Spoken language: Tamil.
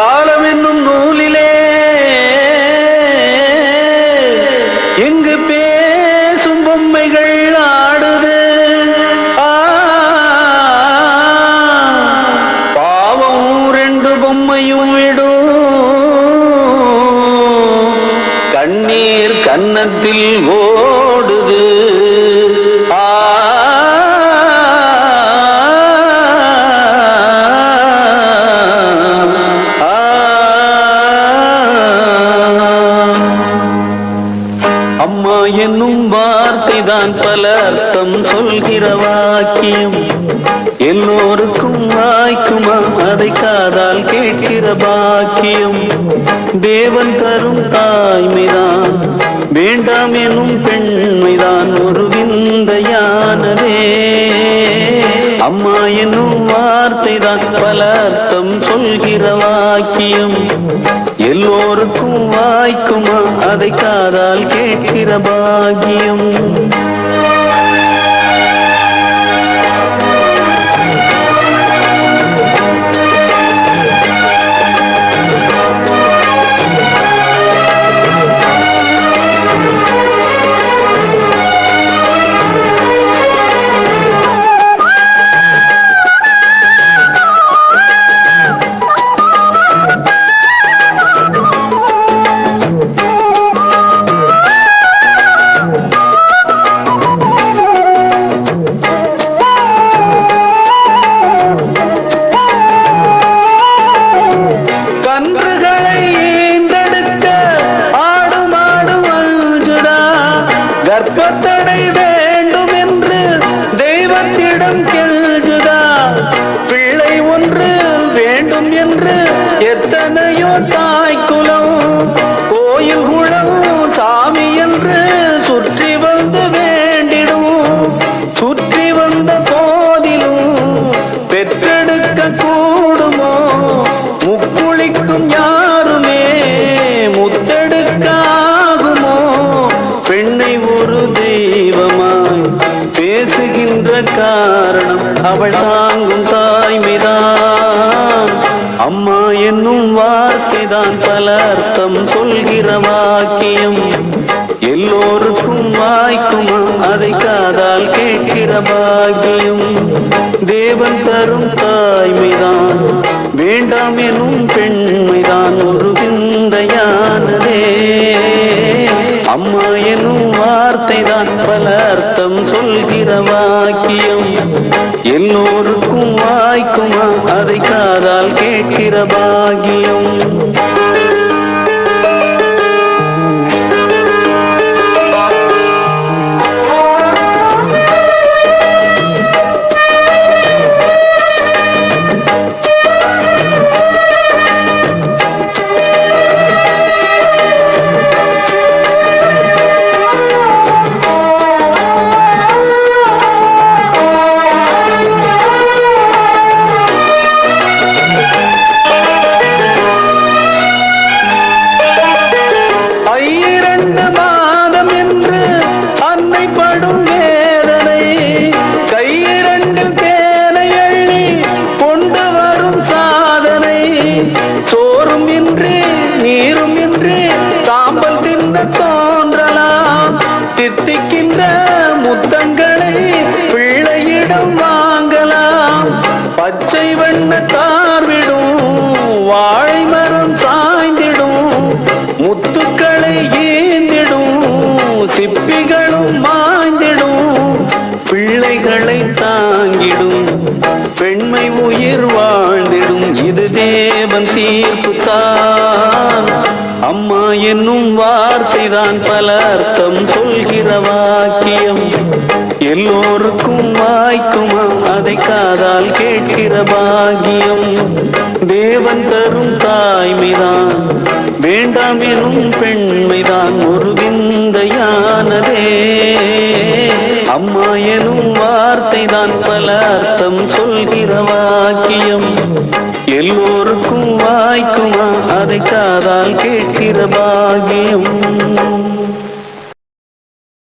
காலம் என்னும் நூலிலே எங்கு பேசும் பொம்மைகள் ஆடுது? பாவம் ரெண்டு பொம்மையும் விடும். கண்ணீர் கன்னத்தில் ஓடுது. வார்த்தைதான் பல அர்த்தம் சொல்கிற வாக்கியம். எல்லோருக்கும் வாய்க்குமா அதை காதால் கேட்கிற பாக்கியம். தேவன் தரும் தாய்மைதான். வேண்டாம் எனும் பெண்மைதான். ஒரு விந்தையானதே. அம்மா என்னும் வார்த்தைதான். பல அர்த்தம் சொல்கிற வாக்கியம். எல்லோருக்கும் வாய்க்குமா? அதை காதால் கேட்கிற பாக்கியம். கர்ப்பத்தடை வேண்டும் என்று தெய்வத்திடம் கெல்ஜுதா பிள்ளை ஒன்று வேண்டும் என்று எத்தனையோ தாய்க்குலம் காரணம். அவள் தாங்கும் தாய்மைதான் அம்மா என்னும் வார்த்தைதான் பல அர்த்தம் சொல்கிற வாக்கியம். எல்லோருக்கும் வாய்க்குமா? அதை காதால் கேட்கிற பாக்கியம். தேவன் தரும் தாய்மைதான் வேண்டாம் எனும் பெண் அர்த்தம் சொல்கிற வாக்கியம் எல்லோருக்கும் வாய்க்குமா? அதை காதால் கேட்கிற பாகியம் தோன்றலாம். தித்திக்கின்ற முத்தங்களை பிள்ளையிடம் வாங்கலாம். பச்சை வண்ண தார்விடும் வாழை மரம் சாய்ந்திடும் முத்துக்களை ஏந்திடும் சிப்பிகளும் மாய்ந்திடும் பிள்ளைகளை தாங்கிடும் பெண்மை உயிர் வாழ்ந்திடும். இது தேவன் தீர்ப்பு தான் அம்மா என்னும் வார்த்தை தான் பல அர்த்தம் சொல்கிற வாக்கியம். எல்லோருக்கும் வாய்க்குமா அதை காதால் கேட்கிற பாகியம். தேவன் தரும் தாய்மைதான் வேண்டாம் எனும் பெண்மைதான் ஒரு விந்தையானதே அம்மா எனும் வார்த்தை தான் பல அர்த்தம் சொல்கிற வாக்கியம். எல்லோருக்கும் வாய்க்குமா? அதை காதால் கேட்கிற பாகியம்